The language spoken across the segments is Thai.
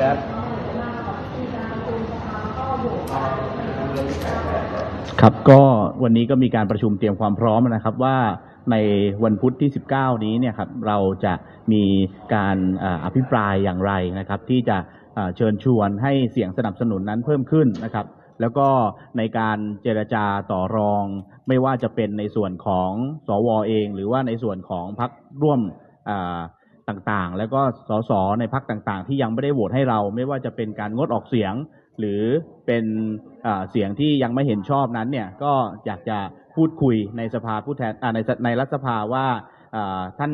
ครับครับก็วันนี้ก็มีการประชุมเตรียมความพร้อมนะครับว่าในวันพุธที่ 19 นี้เนี่ยครับเราจะมีการอภิปรายอย่างไรนะครับ ที่จะเชิญชวนให้เสียงสนับสนุนนั้นเพิ่มขึ้นนะครับ แล้วก็ในการเจรจาต่อรอง ไม่ว่าจะเป็นในส่วนของสวเอง หรือว่าในส่วนของพรรคร่วมอ่า ต่างๆ แล้วก็สสในพรรคต่างๆ ที่ยังไม่ได้โหวตให้เรา ไม่ว่าจะเป็นการงดออกเสียง หรือเป็นเสียงที่ยังไม่เห็นชอบนั้นเนี่ยก็อยากจะพูดคุยในสภาผู้แทนในในรัฐสภาว่าท่าน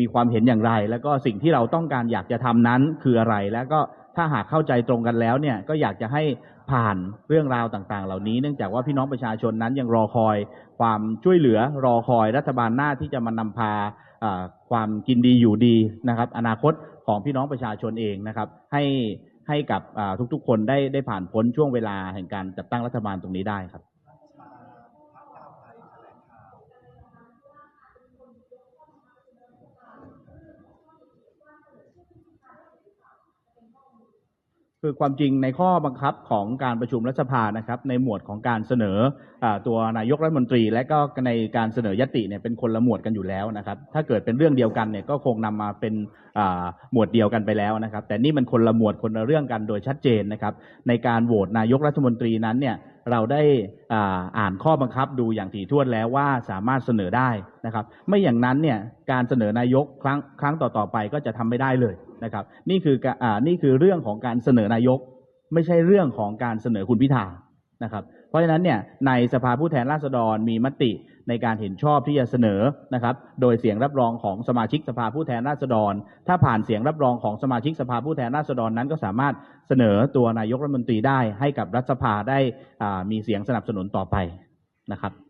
มีความเห็นอย่างไร แล้วก็สิ่งที่เราต้องการอยากจะทำนั้นคืออะไร แล้วก็ถ้าหากเข้าใจตรงกันแล้วเนี่ยก็อยากจะให้ผ่านเรื่องราวต่างๆ เหล่านี้ เนื่องจากว่าพี่น้องประชาชนนั้นยังรอคอย ความช่วยเหลือรอคอยรัฐบาลหน้าที่จะมานำพาอ่า ความกินดีอยู่ดีนะครับ อนาคตของพี่น้องประชาชนเองนะครับ ให้ให้กับทุกๆ คนได้ได้ผ่านพ้นช่วงเวลาแห่งการจัดตั้งรัฐบาลตรงนี้ได้ครับ คือความจริงในข้อบังคับของการประชุมรัฐสภานะครับ ในหมวดของการเสนออตัวนายกรัฐมนตรี และก็ในการเสนอยติเนี่ยเป็นคนละหมวดกันอยู่แล้วนะครับ ถ้าเกิดเป็นเรื่องเดียวกันเนี่ยก็คงนำมาเป็นหมวดเดียวกันไปแล้วนะครับ แต่นี่มันคนละหมวดคนละเรื่องกันโดยชัดเจนนะครับ ในการโหวตนายกรัฐมนตรีนั้นเนี่ย เราได้อ่าอ่านข้อบังคับดูอย่างถี่ถ้วนแล้วว่าสามารถเสนอได้นะครับ ไม่อย่างนั้นเนี่ยการเสนอนายกครั้งครั้งต่อๆไปก็จะทำไม่ได้เลยนะครับ นี่คืออ่านี่คือเรื่องของการเสนอนายก ไม่ใช่เรื่องของการเสนอคุณพิธานะครับ เพราะฉะนั้นเนี่ยในสภาผู้แทนราษฎรมีมติ ในการเห็นชอบที่จะเสนอนะครับ โดยเสียงรับรองของสมาชิกสภาผู้แทนราษฎร ถ้าผ่านเสียงรับรองของสมาชิกสภาผู้แทนราษฎรนั้น ก็สามารถเสนอตัวนายกรัฐมนตรีได้ให้กับรัฐสภาได้มีเสียงสนับสนุนต่อไปนะครับ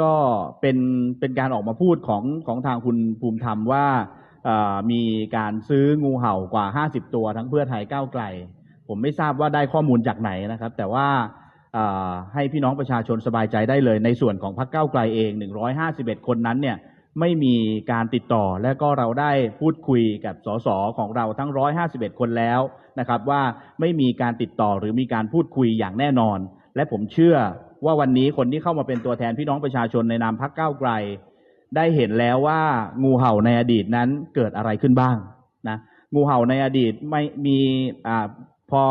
ก็เป็นเป็นการออกมาพูดของของทางคุณภูมิธรรมว่ามีการซื้องูเห่ากว่า 50 ตัวทั้งเพื่อไทยก้าวไกล ผมไม่ทราบว่าได้ข้อมูลจากไหนนะครับ แต่ว่าให้พี่น้องประชาชนสบายใจได้เลย ในส่วนของพรรคก้าวไกลเอง 151 คนนั้นเนี่ยไม่มีการติดต่อและก็เราได้พูดคุยกับสสของเราทั้ง 151 คนแล้วนะครับ ว่าไม่มีการติดต่อหรือมีการพูดคุยอย่างแน่นอน และผมเชื่อ ว่าวันนี้คนที่เข้ามาเป็นตัวแทนพี่น้องประชาชนในนามพรรคก้าไกล ได้เห็นแล้วว่างูเห่าในอดีตนั้นเกิดอะไรขึ้นบ้างนะงูเห่าในอดีตไม่มีอ่าพอ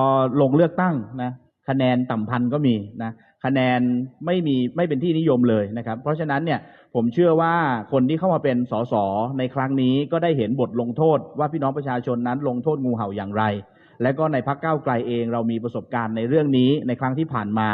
ลงเลือกตั้งนะคะแนนต่ำพันก็มีนะคะแนนไม่มีไม่เป็นที่นิยมเลยนะครับ เพราะฉะนั้นเนี่ยผมเชื่อว่าคนที่เข้ามาเป็นสสในครั้งนี้ก็ได้เห็นบทลงโทษ ว่าพี่น้องประชาชนนั้นลงโทษงูเห่าอย่างไร และก็ในพรรคก้าไกลเองเรามีประสบการณ์ในเรื่องนี้ในครั้งที่ผ่านมา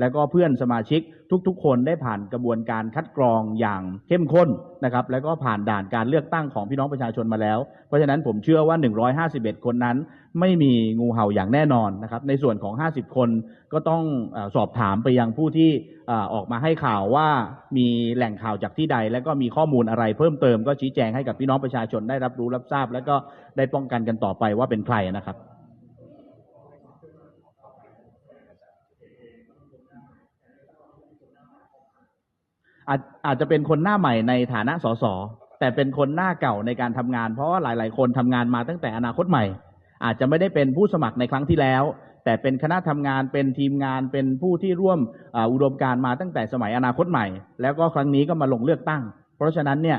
แล้วก็เพื่อนสมาชิกทุกๆ คนได้ผ่านกระบวนการคัดกรองอย่างเข้มข้นนะครับแล้วก็ผ่านด่านการเลือกตั้งของพี่น้องประชาชนมาแล้ว เพราะฉะนั้นผมเชื่อว่า 151 คนนั้น ไม่มีงูเห่าอย่างแน่นอนนะครับในส่วนของ 50 คนก็ต้องอสอบถามไปยังผู้ที่อออกมาให้ข่าวว่ามีแหล่งข่าวจากที่ใด แล้วก็มีข้อมูลอะไรเพิ่มเติมก็ชี้แจงให้กับพี่น้องประชาชนได้รับรู้รับทราบ แล้วก็ได้ป้องกันกันต่อไปว่าเป็นใครนะครับ อาจอาจจะเป็นคนหน้าใหม่ในฐานะสสแต่เป็นคนหน้าเก่าในการทำงาน เพราะว่าหลาย ๆ คนทำงานมาตั้งแต่อนาคตใหม่ อาจจะไม่ได้เป็นผู้สมัครในครั้งที่แล้ว แต่เป็นคณะทำงานเป็นทีมงานเป็นผู้ที่ร่วมอุดมการมาตั้งแต่สมัยอนาคตใหม่ แล้วก็ครั้งนี้ก็มาลงเลือกตั้ง เพราะฉะนั้นเนี่ย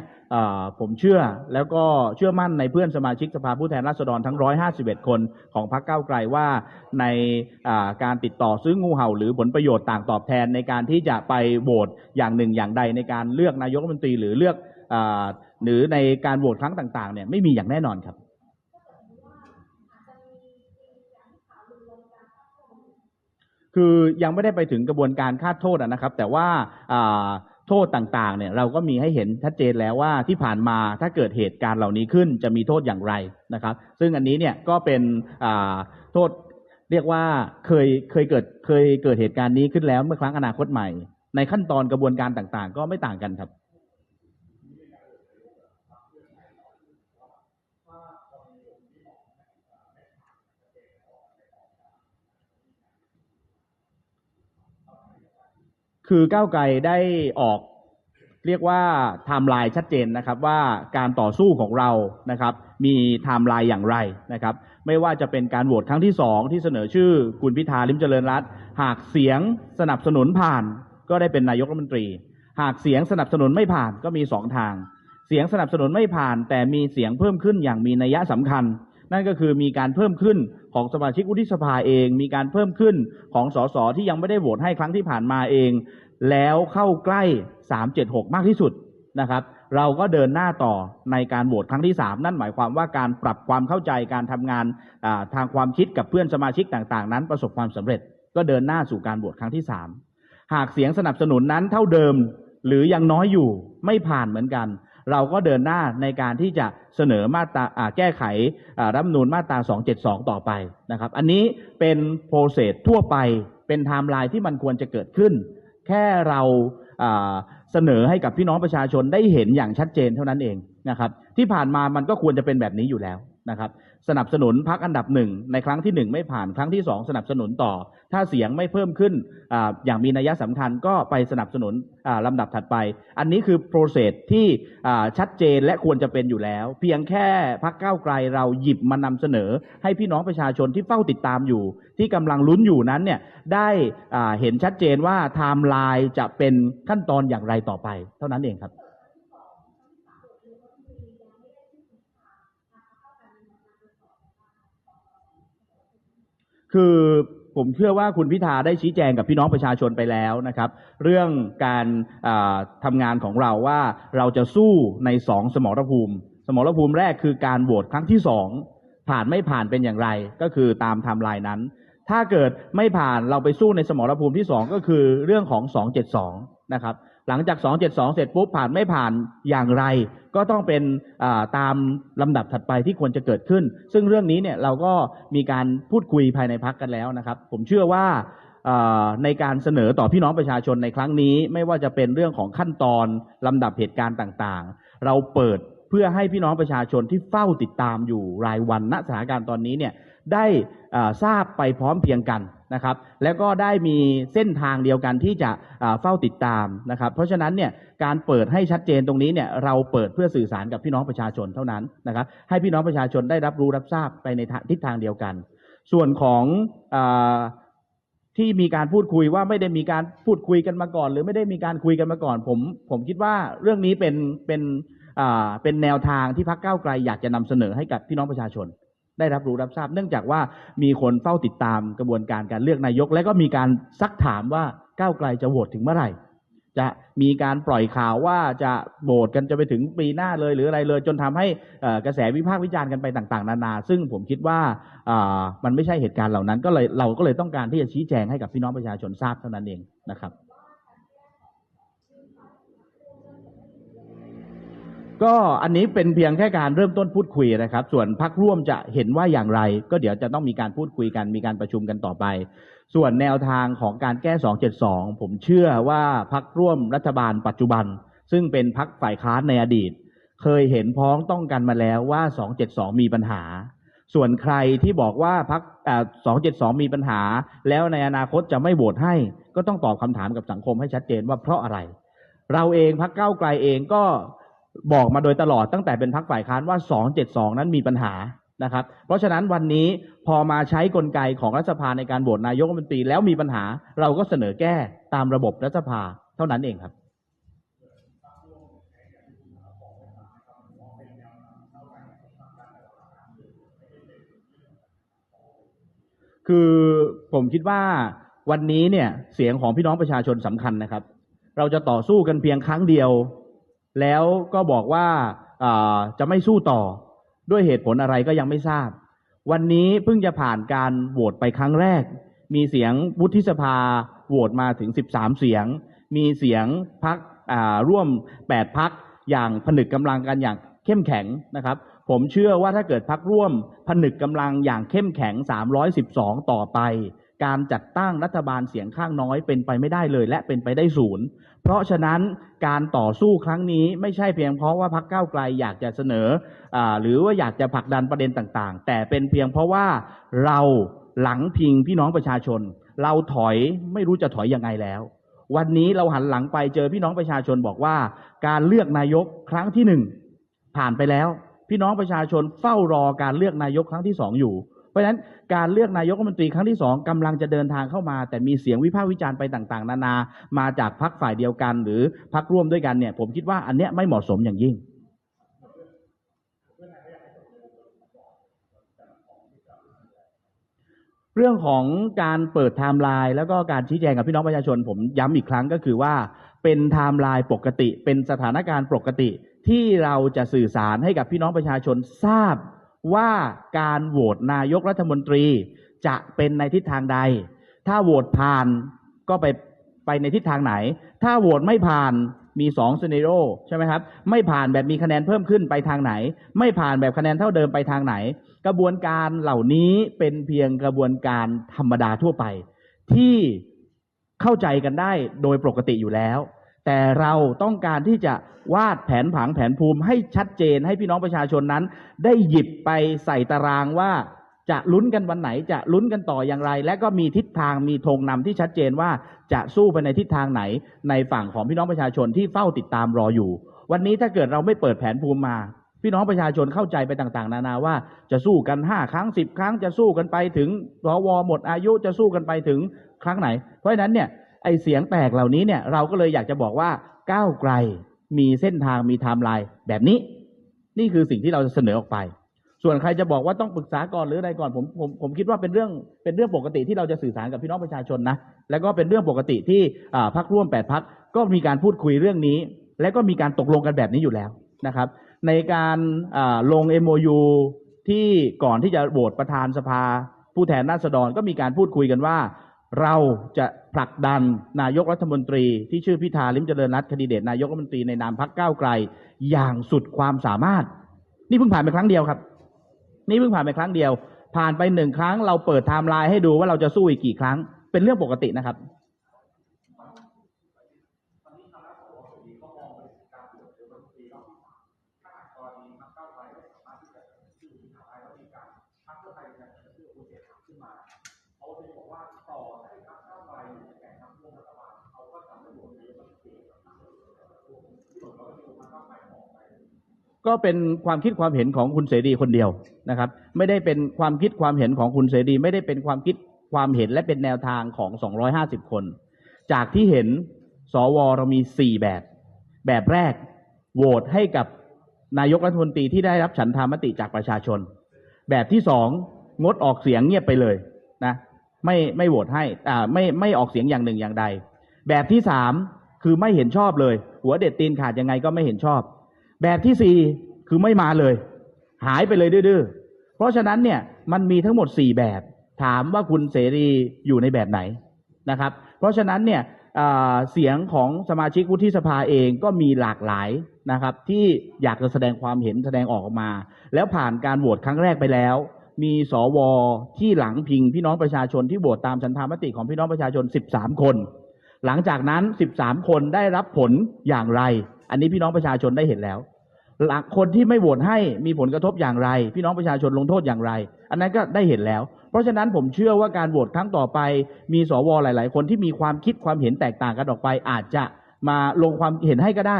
ผมเชื่อแล้วก็เชื่อมั่นในเพื่อนสมาชิกสภาผู้แทนราษฎรทั้ง 151 คนของพรรคก้าวไกลว่าในการติดต่อซื้องูเห่า หรือผลประโยชน์ต่างตอบแทนในการที่จะไปโหวตอย่างหนึ่งอย่างใดในการเลือกนายกรัฐมนตรีหรือเลือกอหรือในการโหวตครั้งต่างๆเนี่ยไม่มีอย่างแน่นอนครับคือยังไม่ได้ไปถึงกระบวนการคาดโทษนะครับ แต่ว่าอ่า โทษต่างๆเนี่ยเราก็มีให้เห็นชัดเจนแล้วว่าที่ผ่านมาถ้าเกิดเหตุการณ์เหล่านี้ขึ้นจะมีโทษอย่างไรนะครับ ซึ่งอันนี้เนี่ยก็เป็นโทษเรียกว่าเคยเคยเกิดเคยเกิดเหตุการณ์นี้ขึ้นแล้วเมื่อครั้งอนาคตใหม่ ในขั้นตอนกระบวนการต่างๆ ก็ไม่ต่างกันครับ คือก้าวไกลได้ออกเรียกว่าไทม์ไลน์ชัดเจนนะครับว่าการต่อสู้ของเรานะครับ มีไทม์ไลน์อย่างไรนะครับ ไม่ว่าจะเป็นการโหวตครั้งที่สองที่เสนอชื่อคุณพิธาลิมเจริญรัตหากเสียงสนับสนุนผ่าน ก็ได้เป็นนายกรัฐมนตรี หากเสียงสนับสนุนไม่ผ่านก็มีสองทาง เสียงสนับสนุนไม่ผ่าน แต่มีเสียงเพิ่มขึ้นอย่างมีนัยสำคัญ นั่นก็คือมีการเพิ่มขึ้น ของสมาชิกวุฒิสภาเอง มีการเพิ่มขึ้นของสสที่ยังไม่ได้โหวตให้ครั้งที่ผ่านมาเอง แล้วเข้าใกล้ 376 มากที่สุดนะครับ เราก็เดินหน้าต่อในการโหวตครั้งที่ 3 นั่นหมายความว่าการปรับความเข้าใจการทำงานทางความคิดกับเพื่อนสมาชิกต่างๆ นั้นประสบความสำเร็จ ก็เดินหน้าสู่การโหวตครั้งที่ 3 หากเสียงสนับสนุนนั้นเท่าเดิมหรือยังน้อยอยู่ไม่ผ่านเหมือนกัน เราก็เดินหน้าในการที่จะเสนอมาตราแก้ไขรัฐมนูลมาตรา 272 ต่อไปนะครับ อันนี้เป็นโปรเซสทั่วไปเป็นไทม์ไลน์ที่มันควรจะเกิดขึ้น แค่เราเสนอให้กับพี่น้องประชาชนได้เห็นอย่างชัดเจนเท่านั้นเองนะครับ ที่ผ่านมามันก็ควรจะเป็นแบบนี้อยู่แล้ว นะครับสนับสนุนพักอันดับหนึ่งในครั้งที่หนึ่งไม่ผ่านครั้งที่สองสนับสนุนต่อ ถ้าเสียงไม่เพิ่มขึ้นออย่างมีนัยสำคัญก็ไปสนับสนุนอ่าลำดับถัดไป อันนี้คือโปรเซสที่ชัดเจนและควรจะเป็นอยู่แล้ว เพียงแค่พักก้าวไกลเราหยิบมานำเสนอ ให้พี่น้องประชาชนที่เฝ้าติดตามอยู่ ที่กำลังลุ้นอยู่นั้นเนี่ยได้เห็นชัดเจนว่าไทม์ไลน์จะเป็นขั้นตอนอย่างไรต่อไป เท่านั้นเองครับ คือผมเชื่อว่าคุณพิธาได้ชี้แจงกับพี่น้องประชาชนไปแล้วนะครับ เรื่องการทำงานของเราว่าเราจะสู้ในสองสมรภูมิ สมรภูมิแรกคือการโหวตครั้งที่สองผ่านไม่ผ่านเป็นอย่างไร ก็คือตามไทม์ไลน์นั้น ถ้าเกิดไม่ผ่านเราไปสู้ในสมรภูมิที่สองก็คือเรื่องของ272นะครับ หลังจาก 272 เสร็จปุ๊บผ่านไม่ผ่านอย่างไร ก็ต้องเป็นตามลำดับถัดไปที่ควรจะเกิดขึ้น ซึ่งเรื่องนี้เนี่ยเราก็มีการพูดคุยภายในพักกันแล้วนะครับ ผมเชื่อว่าในการเสนอต่อพี่น้องประชาชนในครั้งนี้ ไม่ว่าจะเป็นเรื่องของขั้นตอนลำดับเหตุการณ์ต่างๆ เราเปิดเพื่อให้พี่น้องประชาชนที่เฝ้าติดตามอยู่รายวันณสถานการณ์ตอนนี้เนี่ย ได้ทราบไปพร้อมเพียงกันนะครับแล้วก็ได้มีเส้นทางเดียวกันที่จะเฝ้าติดตามนะครับเพราะฉะนั้นเนี่ยการเปิดให้ชัดเจนตรงนี้เนี่ยเราเปิดเพื่อสื่อสารกับพี่น้องประชาชนเท่านั้นนะครับให้พี่น้องประชาชนได้รับรู้รับทราบไปในทิศทางเดียวกัน ส่วนของอที่มีการพูดคุยว่าไม่ได้มีการพูดคุยกันมาก่อน หรือไม่ได้มีการคุยกันมาก่อน ผมผมคิดว่าเรื่องนี้เป็นเป็นเป็นแนวทางที่พรรคก้าไกลอยากจะนำเสนอให้กับพี่น้องประชาชน ได้รับรู้รับทราบ เนื่องจากว่ามีคนเฝ้าติดตามกระบวนการการเลือกนายก และก็มีการซักถามว่าก้าวไกลจะโหวตถึงเมื่อไหร่ จะมีการปล่อยข่าวว่าจะโหวตกันจะไปถึงปีหน้าเลยหรืออะไรเลย จนทำให้กระแสวิพากษ์วิจารณ์กันไปต่างๆ นานา ซึ่งผมคิดว่ามันไม่ใช่เหตุการณ์เหล่านั้น ก็เลยเราก็เลยต้องการที่จะชี้แจงให้กับพี่น้องประชาชนทราบเท่านั้นเองนะครับ ก็อันนี้เป็นเพียงแค่การเริ่มต้นพูดคุยนะครับ ส่วนพักร่วมจะเห็นว่าอย่างไร ก็เดี๋ยวจะต้องมีการพูดคุยกันมีการประชุมกันต่อไป ส่วนแนวทางของการแก้ 272 ผมเชื่อว่าพักร่วมรัฐบาลปัจจุบัน ซึ่งเป็นพักฝ่ายค้านในอดีต เคยเห็นพ้องต้องกันมาแล้วว่า 272 มีปัญหา ส่วนใครที่บอกว่าพัก272 มีปัญหา แล้วในอนาคตจะไม่โหวตให้ ก็ต้องตอบคำถามกับสังคมให้ชัดเจนว่าเพราะอะไร เราเองพักเก้าไกลเองก็ บอกมาโดยตลอดตั้งแต่เป็นพักฝ่ายค้านว่า 272 นั้นมีปัญหานะครับ เพราะฉะนั้นวันนี้พอมาใช้กลไกของรัฐสภาในการโหวตนายกรัฐมนตรีแล้วมีปัญหา เราก็เสนอแก้ตามระบบรัฐสภาเท่านั้นเองครับคือผมคิดว่าวันนี้เนี่ยเสียงของพี่น้องประชาชนสำคัญนะครับ เราจะต่อสู้กันเพียงครั้งเดียว แล้วก็บอกว่าจะไม่สู้ต่อด้วยเหตุผลอะไรก็ยังไม่ทราบ วันนี้เพิ่งจะผ่านการโหวตไปครั้งแรก มีเสียงวุฒิสภาโหวตมาถึง 13 เสียง มีเสียงพักร่วม 8 พักอย่างผนึกกำลังกันอย่างเข้มแข็งนะครับ ผมเชื่อว่าถ้าเกิดพักร่วมผนึกกำลังอย่างเข้มแข็ง 312 ต่อไป การจัดตั้งรัฐบาลเสียงข้างน้อยเป็นไปไม่ได้เลย และเป็นไปได้ศูนย์ เพราะฉะนั้นการต่อสู้ครั้งนี้ไม่ใช่เพียงเพราะว่าพักเก้าไกลอยากจะเสนออหรือว่าอยากจะผลักดันประเด็นต่างๆ แต่เป็นเพียงเพราะว่าเราหลังพิงพี่น้องประชาชน เราถอยไม่รู้จะถอยยังไงแล้ว วันนี้เราหันหลังไปเจอพี่น้องประชาชนบอกว่า การเลือกนายกครั้งที่หนึ่งผ่านไปแล้ว พี่น้องประชาชนเฝ้ารอการเลือกนายกครั้งที่สองอยู่ ราะฉะนั้นการเลือกนายกรัฐมนตรีครั้งที่สองกำลังจะเดินทางเข้ามา แต่มีเสียงวิพากษ์วิจารณ์ไปต่างๆ นานา มาจากพักฝ่ายเดียวกัน หรือพักร่วมด้วยกันเนี่ย ผมคิดว่าอันเนี้ยไม่เหมาะสมอย่างยิ่งเรื่องของการเปิดไทม์ไลน์แล้วก็การชี้แจงกับพี่น้องประชาชน ผมย้ำอีกครั้งก็คือว่า เป็นไทม์ไลน์ปกติ เป็นสถานการณ์ปกติ ที่เราจะสื่อสารให้กับพี่น้องประชาชนทราบ ว่าการโหวตนายกรัฐมนตรีจะเป็นในทิศทางใด ถ้าโหวตผ่านก็ไปไปในทิศทางไหน ถ้าโหวตไม่ผ่านมีสองซีน a โ o ใช่ไหมครับ ไม่ผ่านแบบมีคะแนนเพิ่มขึ้นไปทางไหน ไม่ผ่านแบบคะแนนเท่าเดิมไปทางไหน กระบวนการเหล่านี้เป็นเพียงกระบวนการธรรมดาทั่วไป ที่เข้าใจกันได้โดยปกติอยู่แล้ว แต่เราต้องการที่จะวาดแผนผังแผนภูมิให้ชัดเจนให้พี่น้องประชาชนนั้น ได้หยิบไปใส่ตารางว่าจะลุ้นกันวันไหนจะลุ้นกันต่ออย่างไร และก็มีทิศทางมีธงนำที่ชัดเจนว่าจะสู้ไปในทิศทางไหน ในฝั่งของพี่น้องประชาชนที่เฝ้าติดตามรออยู่ วันนี้ถ้าเกิดเราไม่เปิดแผนภูมิมา พี่น้องประชาชนเข้าใจไปต่างๆ นานาว่าจะสู้กันห้าครั้งสิบครั้งจะสู้กันไปถึงสวหมดอายุจะสู้กันไปถึงครั้งไหน เพราะฉะนั้นเนี่ย ไอเสียงแตกเหล่านี้เนี่ย เราก็เลยอยากจะบอกว่าก้าวไกลมีเส้นทางมีไทม์ไลน์แบบนี้ นี่คือสิ่งที่เราจะเสนอออกไป ส่วนใครจะบอกว่าต้องปรึกษาก่อนหรืออะไรก่อนผมผมผมคิดว่าเป็นเรื่องเป็นเรื่องปกติที่เราจะสื่อสารกับพี่น้องประชาชนนะแล้วก็เป็นเรื่องปกติที่อ่าพักร่วมแปดพักก็มีการพูดคุยเรื่องนี้ และก็มีการตกลงกันแบบนี้อยู่แล้วนะครับ ในการอ่าลง MOU ที่ก่อนที่จะโหวตประธานสภา ผู้แทนราษฎรก็มีการพูดคุยกันว่า เราจะผลักดันนายกรัฐมนตรี ที่ชื่อพิธาลิมเจริญรัตน์คดีเดตนายกรัฐมนตรีในนามพักก้าวไกล อย่างสุดความสามารถ นี่เพิ่งผ่านไปครั้งเดียวครับ นี่เพิ่งผ่านไปครั้งเดียว ผ่านไปหนึ่งครั้งเราเปิดไทม์ไลน์ให้ดูว่าเราจะสู้อีกกี่ครั้ง เป็นเรื่องปกตินะครับ ก็เป็นความคิดความเห็นของคุณเสรีคนเดียวนะครับ ไม่ได้เป็นความคิดความเห็นของคุณเสรี ไม่ได้เป็นความคิดความเห็นและเป็นแนวทางของ 250 คน จากที่เห็นสวเรามี 4 แบบ แบบแรกโหวตให้กับนายกรัฐมนตรีที่ได้รับฉันทามติจากประชาชน แบบที่สองงดออกเสียงเงียบไปเลยนะไม่ไม่โหวตให้อ่าไม่ไม่ออกเสียงอย่างหนึ่งอย่างใด แบบที่สามคือไม่เห็นชอบเลย หัวเด็ดตีนขาดยังไงก็ไม่เห็นชอบ แบบที่สี่คือไม่มาเลย หายไปเลยดื้อเพราะฉะนั้นเนี่ยมันมีทั้งหมดสี่แบบ ถามว่าคุณเสรีอยู่ในแบบไหนนะครับ เพราะฉะนั้นเนี่ยเสียงของสมาชิกวุฒิสภาเองก็มีหลากหลายนะครับ ที่อยากจะแสดงความเห็นแสดงออกออกมา แล้วผ่านการโหวตครั้งแรกไปแล้ว มีสวที่หลังพิงพี่น้องประชาชนที่โหวตตามฉันทามติของพี่น้องประชาชน 13 คน หลังจากนั้น 13 คนได้รับผลอย่างไร อันนี้พี่น้องประชาชนได้เห็นแล้ว หลักคนที่ไม่โหวตให้มีผลกระทบอย่างไร พี่น้องประชาชนลงโทษอย่างไร อันนั้นก็ได้เห็นแล้ว เพราะฉะนั้นผมเชื่อว่าการโหวตครั้งต่อไป มีสวหลาย ๆ คนที่มีความคิดความเห็นแตกต่างกันออกไป อาจจะมาลงความเห็นให้ก็ได้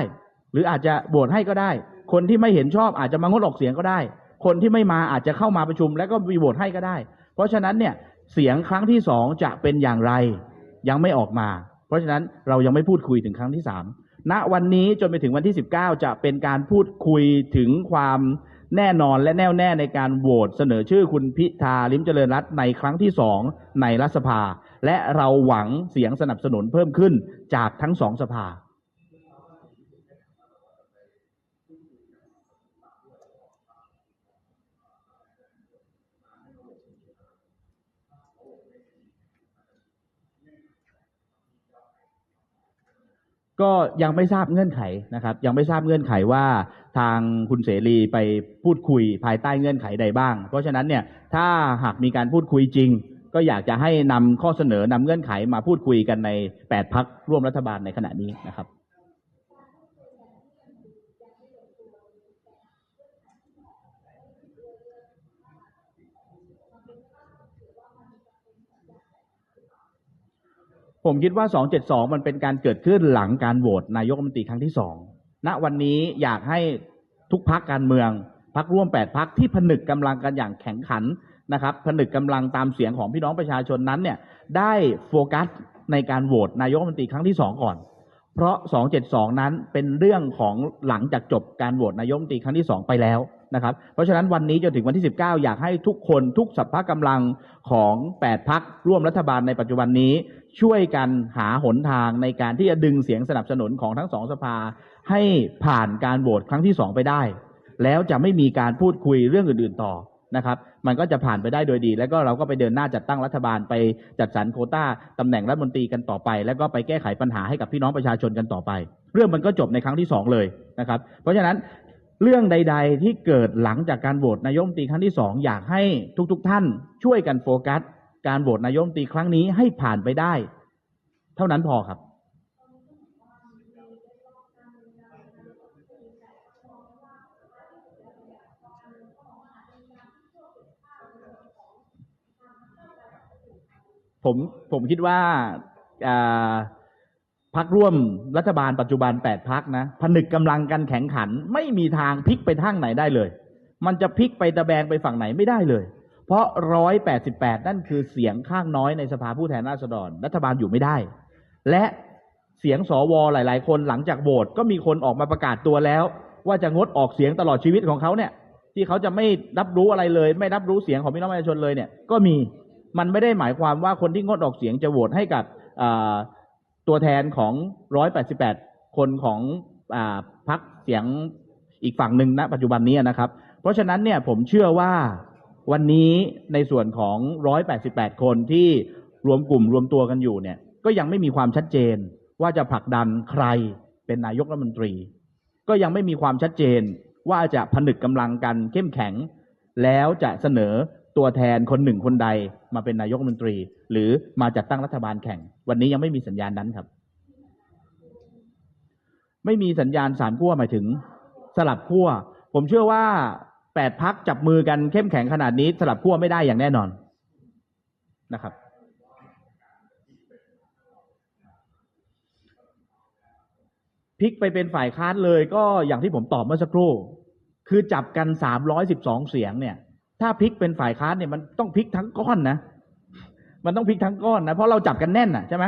หรืออาจจะโหวตให้ก็ได้ คนที่ไม่เห็นชอบอาจจะมางดออกเสียงก็ได้ คนที่ไม่มาอาจจะเข้ามาประชุม แล้วก็มีโหวตให้ก็ได้ เพราะฉะนั้นเนี่ยเสียงครั้งที่สองจะเป็นอย่างไร ยังไม่ออกมา เพราะฉะนั้นเรายังไม่พูดคุยถึงครั้งที่สาม ณวันนี้จนไปถึงวันที่ 19 จะเป็นการพูดคุยถึงความแน่นอนและแน่วแน่ในการโหวตเสนอชื่อคุณพิธาลิมเจริญรัตน์ในครั้งที่สองในรัฐสภา และเราหวังเสียงสนับสนุนเพิ่มขึ้นจากทั้งสองสภา ก็ยังไม่ทราบเงื่อนไขนะครับ ยังไม่ทราบเงื่อนไขว่าทางคุณเสรีไปพูดคุยภายใต้เงื่อนไขใดบ้าง เพราะฉะนั้นเนี่ยถ้าหากมีการพูดคุยจริง ก็อยากจะให้นำข้อเสนอนำเงื่อนไขมาพูดคุยกันใน 8 พักร่วมรัฐบาลในขณะนี้นะครับ ผมคิดว่า 272 มันเป็นการเกิดขึ้นหลังการโหวตนายกรัฐมนตรีครั้งที่สองณวันนี้อยากให้ทุกพักการเมืองพักร่วม 8 พักที่ผนึกกำลังกันอย่างแข็งขันนะครับ ผนึกกำลังตามเสียงของพี่น้องประชาชนนั้นเนี่ยได้โฟกัสในการโหวตนายกรัฐมนตรีครั้งที่สองก่อน เพราะ 272 นั้นเป็นเรื่องของหลังจากจบการโหวตนายกรัฐมนตรีครั้งที่2ไปแล้ว นะครับ เพราะฉะนั้นวันนี้จนถึงวันที่ 19 อยากให้ทุกคนทุกสัพพะกำลังของ 8 พักร่วมรัฐบาลในปัจจุบันนี้ ช่วยกันหาหนทางในการที่จะดึงเสียงสนับสนุนของทั้งสองสภา ให้ผ่านการโหวตครั้งที่ 2 ไปได้ แล้วจะไม่มีการพูดคุยเรื่องอื่น ๆ ต่อนะครับมันก็จะผ่านไปได้โดยดี แล้วก็เราก็ไปเดินหน้าจัดตั้งรัฐบาลไปจัดสรรโคต้าตำแหน่งรัฐมนตรีกันต่อไป แล้วก็ไปแก้ไขปัญหาให้กับพี่น้องประชาชนกันต่อไป เรื่องมันก็จบในครั้งที่สองเลยนะครับ เพราะฉะนั้น เรื่องใด ๆ ที่เกิดหลังจากการโหวตนายกรัฐมตีครั้งที่สองอยากให้ทุกๆท่านช่วยกันโฟกัส การโหวตนายกรัฐมตีครั้งนี้ให้ผ่านไปได้ เท่านั้นพอครับ ผมผมคิดว่าอ่า พักร่วมรัฐบาลปัจจุบันแปดพักนะผนึกกำลังกันแข่งขัน ไม่มีทางพลิกไปทางไหนได้เลย มันจะพลิกไปตะแบงไปฝั่งไหนไม่ได้เลย เพราะร้อยแปดสิบแปดนั่นคือเสียงข้างน้อยในสภาผู้แทนราษฎร รัฐบาลอยู่ไม่ได้ และเสียงสวหลาย ๆ คนหลังจากโหวตก็มีคนออกมาประกาศตัวแล้ว ว่าจะงดออกเสียงตลอดชีวิตของเขาเนี่ย ที่เขาจะไม่รับรู้อะไรเลย ไม่รับรู้เสียงของพี่น้องประชาชนเลยเนี่ย ก็มีมันไม่ได้หมายความว่าคนที่งดออกเสียงจะโหวตให้กับอ ตัวแทนของ 188 คนของอพักเสียงอีกฝั่งหนึ่งณปัจจุบันนี้นะครับ เพราะฉะนั้นเนี่ยผมเชื่อว่าวันนี้ในส่วนของ 188 คนที่รวมกลุ่มรวมตัวกันอยู่เนี่ยก็ยังไม่มีความชัดเจนว่าจะผลักดันใครเป็นนายกรัฐมนตรี ก็ยังไม่มีความชัดเจนว่าจะผนึกกำลังกันเข้มแข็ง แล้วจะเสนอ ตัวแทนคนหนึ่งคนใดมาเป็นนายกรัฐมนตรี หรือมาจัดตั้งรัฐบาลแข่ง วันนี้ยังไม่มีสัญญาณนั้นครับ ไม่มีสัญญาณสามขั้วหมายถึงสลับขั้วผมเชื่อว่าแปดพักจับมือกันเข้มแข็งขนาดนี้ สลับขั้วไม่ได้อย่างแน่นอนนะครับ พลิกไปเป็นฝ่ายค้านเลยก็อย่างที่ผมตอบเมื่อสักครู่ คือจับกันสามร้อยสิบสองเสียงเนี่ย ถ้าพลิกเป็นฝ่ายค้านเนี่ยมันต้องพลิกทั้งก้อนนะมันต้องพลิกทั้งก้อนนะเพราะเราจับกันแน่นน่ะใช่ไหม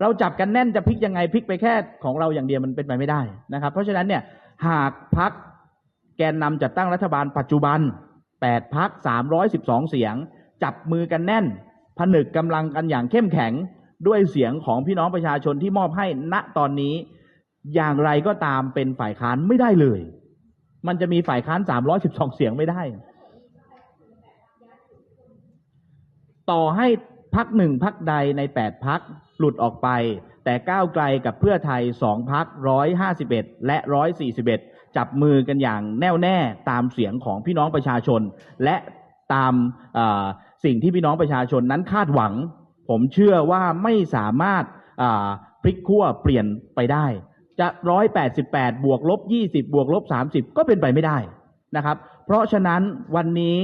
เราจับกันแน่นจะพลิกยังไงพลิกไปแค่ของเราอย่างเดียวมันเป็นไปไม่ได้นะครับ เพราะฉะนั้นเนี่ยหากพักแกนนำจัดตั้งรัฐบาลปัจจุบันแปดพักสามร้อยสิบสองเสียง จับมือกันแน่น ผนึกกำลังกันอย่างเข้มแข็งด้วยเสียงของพี่น้องประชาชนที่มอบให้ณตอนนี้ อย่างไรก็ตามเป็นฝ่ายค้านไม่ได้เลย มันจะมีฝ่ายค้านสามร้อยสิบสองเสียงไม่ได้ ต่อให้พักหนึ่งพักใดในแปดพักหลุดออกไป แต่ก้าวไกลกับเพื่อไทยสองพักร้อยห้าสิบเอ็ดและร้อยสี่สิบเอ็ดจับมือกันอย่างแน่วแน่ตามเสียงของพี่น้องประชาชน และตามสิ่งที่พี่น้องประชาชนนั้นคาดหวัง ผมเชื่อว่าไม่สามารถพลิกขั้วเปลี่ยนไปได้ จะร้อยแปดสิบแปดบวกลบยี่สิบบวกลบสามสิบก็เป็นไปไม่ได้นะครับ เพราะฉะนั้นวันนี้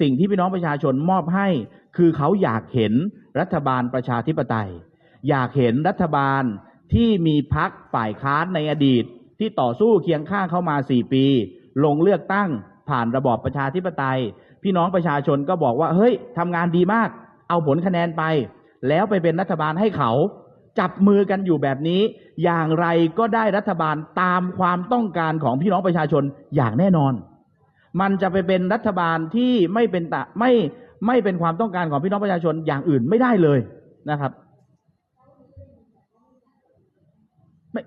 สิ่งที่พี่น้องประชาชนมอบให้ คือเขาอยากเห็นรัฐบาลประชาธิปไตย อยากเห็นรัฐบาลที่มีพักฝ่ายค้านในอดีต ที่ต่อสู้เคียงข้างเข้ามาสี่ปี ลงเลือกตั้งผ่านระบอบประชาธิปไตย พี่น้องประชาชนก็บอกว่า เฮ้ยทำงานดีมาก เอาผลคะแนนไป แล้วไปเป็นรัฐบาลให้เขา จับมือกันอยู่แบบนี้ อย่างไรก็ได้รัฐบาลตามความต้องการของพี่น้องประชาชนอย่างแน่นอน มันจะไปเป็นรัฐบาลที่ไม่เป็นตะไม่ ไม่เป็นความต้องการของพี่น้องประชาชนอย่างอื่นไม่ได้เลยนะครับไม่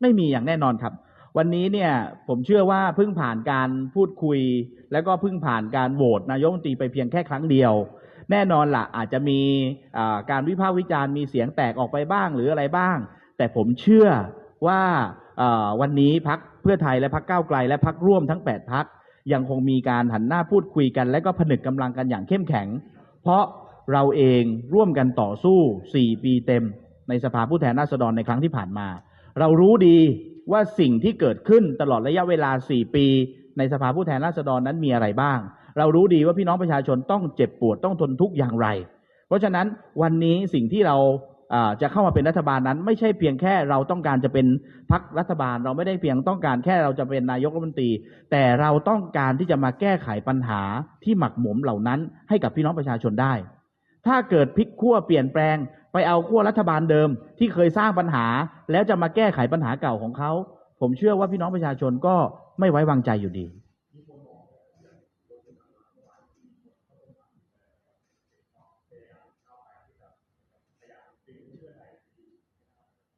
ไม่มีอย่างแน่นอนครับ วันนี้เนี่ยผมเชื่อว่าเพิ่งผ่านการพูดคุย แล้วก็เพิ่งผ่านการโหวตนายกรัฐมนตรีไปเพียงแค่ครั้งเดียว แน่นอนละ่ะ อาจจะมีอ่าการวิพากษ์วิจารณ์มีเสียงแตกออกไปบ้างหรืออะไรบ้าง แต่ผมเชื่อว่าอ่าวันนี้พักเพื่อไทยและพักก้าวไกล และพักร่วมทั้ง8พัก ยังคงมีการหันหน้าพูดคุยกัน และก็ผนึกกำลังกันอย่างเข้มแข็ง เพราะเราเองร่วมกันต่อสู้ 4 ปีเต็ม ในสภาผู้แทนราษฎรในครั้งที่ผ่านมา เรารู้ดีว่าสิ่งที่เกิดขึ้นตลอดระยะเวลา 4 ปี ในสภาผู้แทนราษฎรนั้นมีอะไรบ้าง เรารู้ดีว่าพี่น้องประชาชนต้องเจ็บปวดต้องทนทุกข์อย่างไร เพราะฉะนั้นวันนี้สิ่งที่เราอ่า จะเข้ามาเป็นรัฐบาลนั้น ไม่ใช่เพียงแค่เราต้องการจะเป็นพักรัฐบาล เราไม่ได้เพียงต้องการแค่เราจะเป็นนายกรัฐมนตรี แต่เราต้องการที่จะมาแก้ไขปัญหาที่หมักหมมเหล่านั้นให้กับพี่น้องประชาชนได้ ถ้าเกิดพลิกขั้วเปลี่ยนแปลง ไปเอาขั้วรัฐบาลเดิมที่เคยสร้างปัญหา แล้วจะมาแก้ไขปัญหาเก่าของเขา ผมเชื่อว่าพี่น้องประชาชนก็ไม่ไว้วางใจอยู่ดี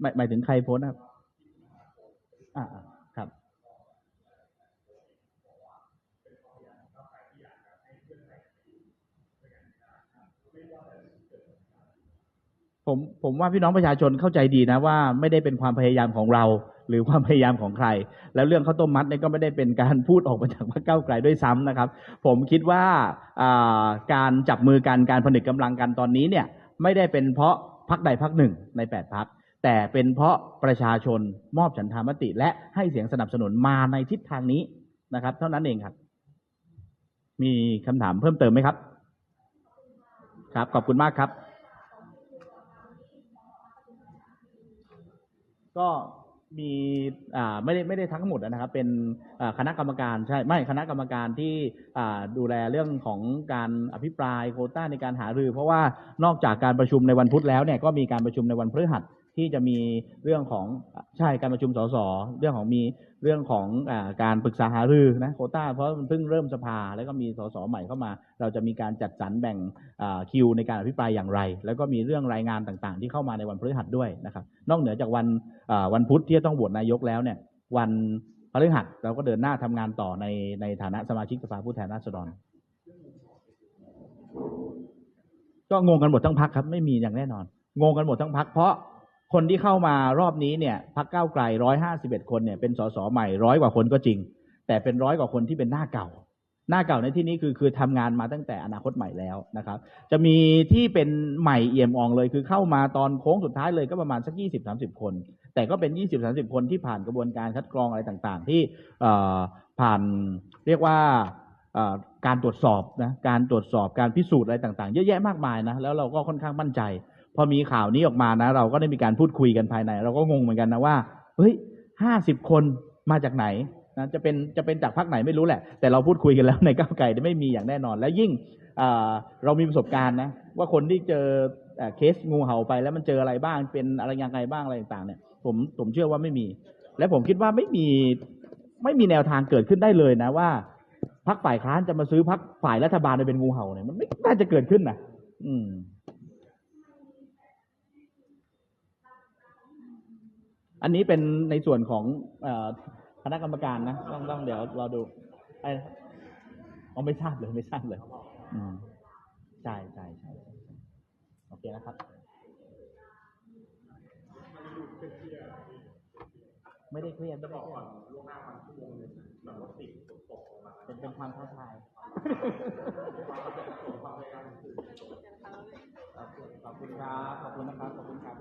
หมายหมายถึงใครโพสนะครับ อ่าครับ ผมผมว่าพี่น้องประชาชนเข้าใจดีนะว่าไม่ได้เป็นความพยายามของเรา หรือความพยายามของใคร แล้วเรื่องข้าวต้มมัดเนี่ยก็ไม่ได้เป็นการพูดออกมาจากพรรคก้าวไกลด้วยซ้ำนะครับ ผมคิดว่าการจับมือกันการผนึกกำลังกันตอนนี้เนี่ย ไม่ได้เป็นเพราะพรรคใดพรรคหนึ่งในแปดพรรค แต่เป็นเพราะประชาชนมอบฉันทามติ และให้เสียงสนับสนุนมาในทิศทางนี้นะครับ เท่านั้นเองครับ มีคำถามเพิ่มเติมไหมครับ ครับ ขอบคุณมากครับ ก็มีอ่าไม่ได้ไม่ได้ทั้งหมดนะครับ เป็นคณะกรรมการใช่ไม่คณะกรรมการที่อ่าดูแลเรื่องของการอภิปรายโคต้าในการหารือ เพราะว่านอกจากการประชุมในวันพุธแล้วเนี่ยก็มีการประชุมในวันพฤหัส ที่จะมีเรื่องของใช่การประชุมสสเรื่องของมีเรื่องของอการปรึกษาหารือนะโคต้าเพราะมันเพิ่งเริ่มสภาแล้วก็มีสสใหม่เข้ามา เราจะมีการจัดสรรแบ่งคิวในการอภิปรายอย่างไร แล้วก็มีเรื่องรายงานต่างๆ ที่เข้ามาในวันพฤหัสด้วยนะครับ นอกเหนือจากวันวันพุธที่จะต้องโหวตนายกแล้วเนี่ยวันพฤหัสเราก็เดินหน้าทำงานต่อในในฐานะสมาชิกสภาผู้แทนราษฎรก็งงกันหมดทั้งพักครับ ไม่มีอย่างแน่นอน งงกันหมดทั้งพักเพราะ คนที่เข้ามารอบนี้เนี่ยพักเก้าไกลร้อยห้าสิบเอ็ดคนเนี่ยเป็นสสใหม่ร้อยกว่าคนก็จริง แต่เป็นร้อยกว่าคนที่เป็นหน้าเก่า หน้าเก่าในที่นี้คือคือทำงานมาตั้งแต่อนาคตใหม่แล้วนะครับ จะมีที่เป็นใหม่เอี่ยมอ่องเลยคือเข้ามาตอนโค้งสุดท้ายเลยก็ประมาณสักยี่สิบสามสิบคน แต่ก็เป็นยี่สิบสามสิบคนที่ผ่านกระบวนการคัดกรองอะไรต่างๆ ที่ผ่านเรียกว่าการตรวจสอบนะการตรวจสอบการพิสูจน์อะไรต่างๆ เยอะแยะมากมายนะแล้วเราก็ค่อนข้างมั่นใจ พอมีข่าวนี้ออกมานะ เราก็ได้มีการพูดคุยกันภายใน เราก็งงเหมือนกันนะว่าเฮ้ยห้าสิบคนมาจากไหนนะจะเป็นจะเป็นจากพรรคไหนไม่รู้แหละ แต่เราพูดคุยกันแล้วในก้าวไกลไม่มีอย่างแน่นอน และยิ่งเรามีประสบการณ์นะว่าคนที่เจอเอเคสงูเห่าไปแล้วมันเจออะไรบ้างเป็นอะไรยังไงบ้างอะไรต่างๆเนี่ยผมผมเชื่อว่าไม่มี และผมคิดว่าไม่มีไม่มีแนวทางเกิดขึ้นได้เลยนะว่าพักฝ่ายค้านจะมาซื้อพักฝ่ายรัฐบาลไปเป็นงูเห่าเนี่ยมันไม่น่าจะเกิดขึ้นนะอืม อันนี้เป็นในส่วนของเออคณะกรรมการนะต้องต้องเดี๋ยวรอดูไอ้อ๋อไม่ทราบเลยไม่ทราบเลยอืมใช่ใช่ใช่ใช่โอเคนะครับ ไม่ได้เครียดไม่ได้เครียดเป็นเป็นความท้าทายขอบคุณครับขอบคุณนะครับขอบคุณนะครับขอบคุณครับ